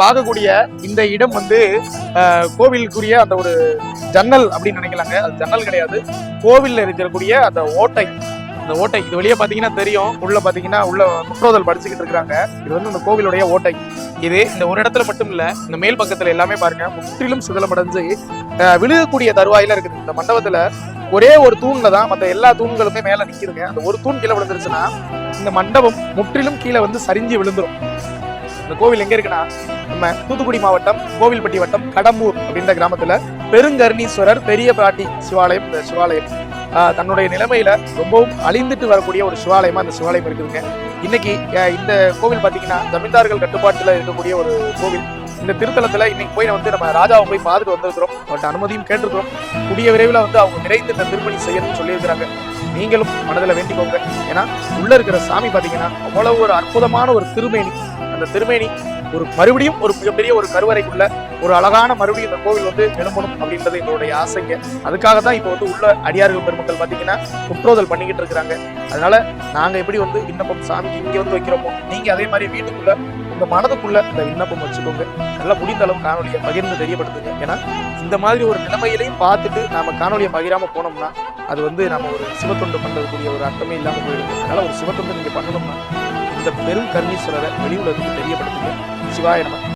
பார்க்கக்கூடிய இந்த இடம் வந்து கோவிலுக்குரிய அந்த ஒரு ஜன்னல் அப்படின்னு நினைக்கலாங்க. அது ஜன்னல் கிடையாது. கோவிலில் இருக்கக்கூடிய அந்த ஓட்டை அந்த ஓட்டை. இது வெளியே பார்த்தீங்கன்னா தெரியும். உள்ள பார்த்தீங்கன்னா உள்ள முற்றோதல் படிச்சுக்கிட்டு இருக்கிறாங்க. இது வந்து இந்த கோவிலுடைய ஓட்டை. இது இந்த ஒரு இடத்துல மட்டும் இல்லை இந்த மேல் பக்கத்தில் எல்லாமே பாருங்க. முற்றிலும் சிதலமடைஞ்சு விழுகக்கூடிய தருவாயில இருக்குது. இந்த மண்டபத்தில் ஒரே ஒரு தூண்ல தான் மற்ற எல்லா தூண்களுமே மேலே நிற்கிதுங்க அந்த ஒரு தூண் கீழே விழுந்துருச்சுன்னா இந்த மண்டபம் முற்றிலும் கீழே வந்து சரிஞ்சு விழுந்துடும் இந்த கோவில் எங்கே இருக்குன்னா நம்ம தூத்துக்குடி மாவட்டம் கோவில்பட்டி வட்டம் கடம்பூர் அப்படின்ற கிராமத்துல பெருங்கருணீஸ்வரர் பெரிய பிராட்டி சிவாலயம் இந்த சிவாலயம். தன்னுடைய நிலைமையில ரொம்பவும் அழிந்துட்டு வரக்கூடிய ஒரு சிவாலயமா அந்த சிவாலயம் இருக்குதுங்க. இன்னைக்கு இந்த கோவில் பாத்தீங்கன்னா ஜமீன்தார்கள் கட்டுப்பாட்டுல இருக்கக்கூடிய ஒரு கோவில். இந்த திருத்தலத்துல இன்னைக்கு போய் வந்து நம்ம ராஜாவை போய் பார்த்துட்டு வந்திருக்கிறோம். அவர்கிட்ட அனுமதியும் கேட்டிருக்கிறோம். கூடிய விரைவில் வந்து அவங்க நிறைந்து இந்த திருப்பணி செய்யணும்னு சொல்லியிருக்கிறாங்க. நீங்களும் மனதில் வேண்டிக்கோங்க. ஏன்னா உள்ள இருக்கிற சாமி பார்த்தீங்கன்னா அவ்வளவு ஒரு அற்புதமான ஒரு திருமேனி. அந்த திருமேனி ஒரு மறுபடியும் ஒரு மிகப்பெரிய ஒரு கருவறைக்குள்ள ஒரு அழகான மறுபடியும் இந்த கோவில் வந்து எழும்பணும் அப்படின்றது எங்களுடைய ஆசைங்க. அதுக்காக தான் இப்போ வந்து உள்ள அடியார்கள் பெருமக்கள் பார்த்தீங்கன்னா குற்றோதல் பண்ணிக்கிட்டு இருக்கிறாங்க. அதனால நாங்க எப்படி வந்து விண்ணப்பம் சாமிக்கு இங்கே வந்து வைக்கிறோமோ நீங்க அதே மாதிரி வீட்டுக்குள்ள உங்க மனதுக்குள்ள இந்த விண்ணப்பம் வச்சுக்கோங்க. நல்லா முடிந்த அளவு காணொலியை பகிர்ந்து தெரியப்படுத்துங்க. ஏன்னா இந்த மாதிரி ஒரு நிலைமையிலையும் பார்த்துட்டு நாம காணொலியை பகிராம போனோம்னா அது வந்து நம்ம ஒரு சிவத்தொண்டு பண்ணக்கூடிய ஒரு அர்த்தமே இல்லாமல் போயிடுது. அதனால ஒரு சிவத்தொண்டு நீங்க பண்ணணும்னா இந்த பெரும் கர்ணீஸ்வரரை வெளி உலகத்துக்கு தெரியப்படுத்துங்க. சிவாய நம